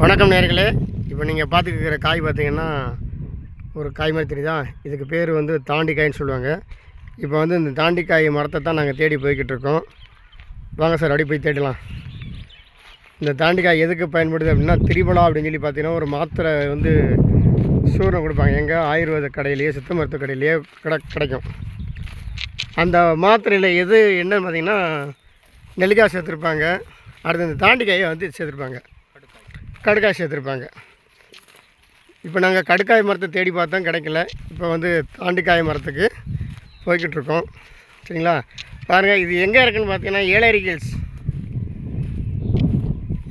வணக்கம் நேர்களே. இப்போ நீங்கள் பார்த்துக்கிற காய் பார்த்தீங்கன்னா ஒரு காய் மாதிரி தெரியுதா? இதுக்கு பேர் வந்து தாண்டிக்காய்னு சொல்லுவாங்க. இப்போ வந்து இந்த தாண்டிக்காய் மரத்தை தான் நாங்கள் தேடி போய்கிட்டு இருக்கோம். வாங்க சார் அப்படி போய் தேடலாம். இந்த தாண்டிக்காய் எதுக்கு பயன்படுது அப்படின்னா திரிபலா அப்படின்னு சொல்லி பார்த்தீங்கன்னா ஒரு மாத்திரை வந்து சூரணம் கொடுப்பாங்க. எங்கே? ஆயுர்வேத கடையிலேயே சித்த மருத்துவ கடையிலேயே கிட கிடைக்கும். அந்த மாத்திரையில் எது என்னன்னு பார்த்தீங்கன்னா நெல்லிக்காய் சேர்த்துருப்பாங்க. அடுத்து இந்த தாண்டிக்காயை வந்து சேர்த்துருப்பாங்க. கடுக்காய் சேர்த்துருப்பாங்க இப்போ நாங்கள் கடுக்காய் மரத்தை தேடி பார்த்தோம் கிடைக்கல. இப்போ வந்து தாண்டிக்காய் மரத்துக்கு போய்கிட்டுருக்கோம். சரிங்களா? பாருங்கள் இது எங்கே இருக்குன்னு பார்த்தீங்கன்னா ஏலகிரி ஹில்ஸ்.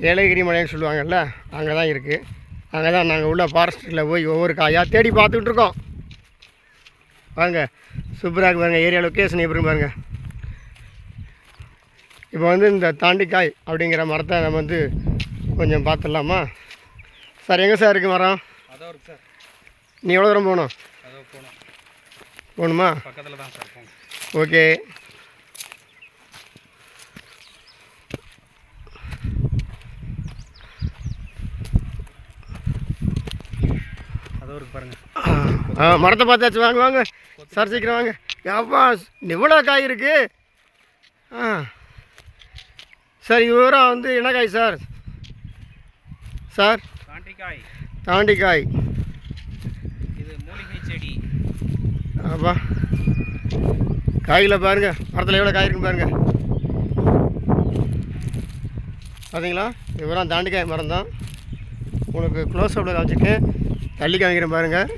ஏலகிரி மலைன்னு சொல்லுவாங்கல்ல அங்கே தான் இருக்குது அங்கே தான் நாங்கள் உள்ள ஃபாரஸ்ட்டில் போய் ஒவ்வொரு காயாக தேடி பார்த்துக்கிட்டு இருக்கோம் வாங்க சூப்பராக இருக்கு பாருங்கள் ஏரியா லொக்கேஷன் எப்படி பாருங்கள் இப்போ வந்து இந்த தாண்டிக்காய் அப்படிங்கிற மரத்தை நம்ம வந்து கொஞ்சம் பார்த்துடலாமா? சார் எங்கே சார் இருக்குது மரம்? அதோ இருக்கு சார். நீ எவ்வளோ தூரம் போகணும்? போகணும். போகணுமா? பக்கத்தில் தான் சார் போங்க ஓகே. ஆ மரத்தை பார்த்தாச்சு. வாங்க வாங்க. சார் சீக்கிரம் வாங்க. அப்பா இவ்வளோ காய் இருக்கு? ஆ. சார் இது விவரம் வந்து என்ன காய் சார்? சார்? தாண்டிக்காய். தாண்டிக்காய். இது மூலிகை செடி. அப்பா. காய்களை பாருங்க. மரத்தில் எவ்வளோ காய் இருக்குன்னு பாருங்க. பார்த்தீங்களா இவரான் தாண்டிக்காய் மரம் தான். உங்களுக்கு க்ளோஸ் அப்பில் காமிச்சிருக்கேன். தள்ளி காமிக்கிறேன் பாருங்கள்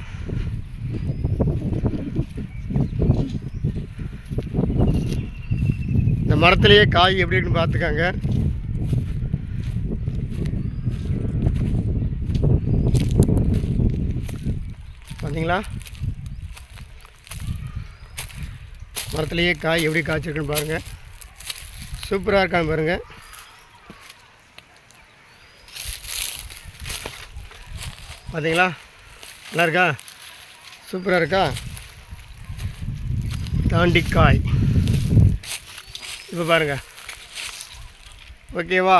இந்த மரத்துலேயே காய் எப்படி இருக்குன்னு பார்த்துக்காங்க. பார்த்தீங்களா? மரத்துலேயே காய் எப்படி காய்ச்சிருக்குன்னு பாருங்கள் சூப்பராக இருக்கான்னு பாருங்கள் பார்த்தீங்களா? நல்லா இருக்கா? சூப்பராக இருக்கா? தாண்டிக்காய் இப்போ பாருங்கள் ஓகேவா?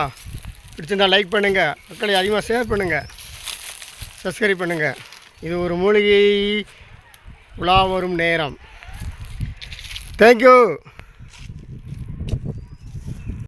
பிடிச்சிருந்தா லைக் பண்ணுங்கள் மக்களை அதிகமாக ஷேர் பண்ணுங்கள் சப்ஸ்கிரைப் பண்ணுங்கள் இது ஒரு மூலிகை உலா வரும் நேரம். தேங்க்யூ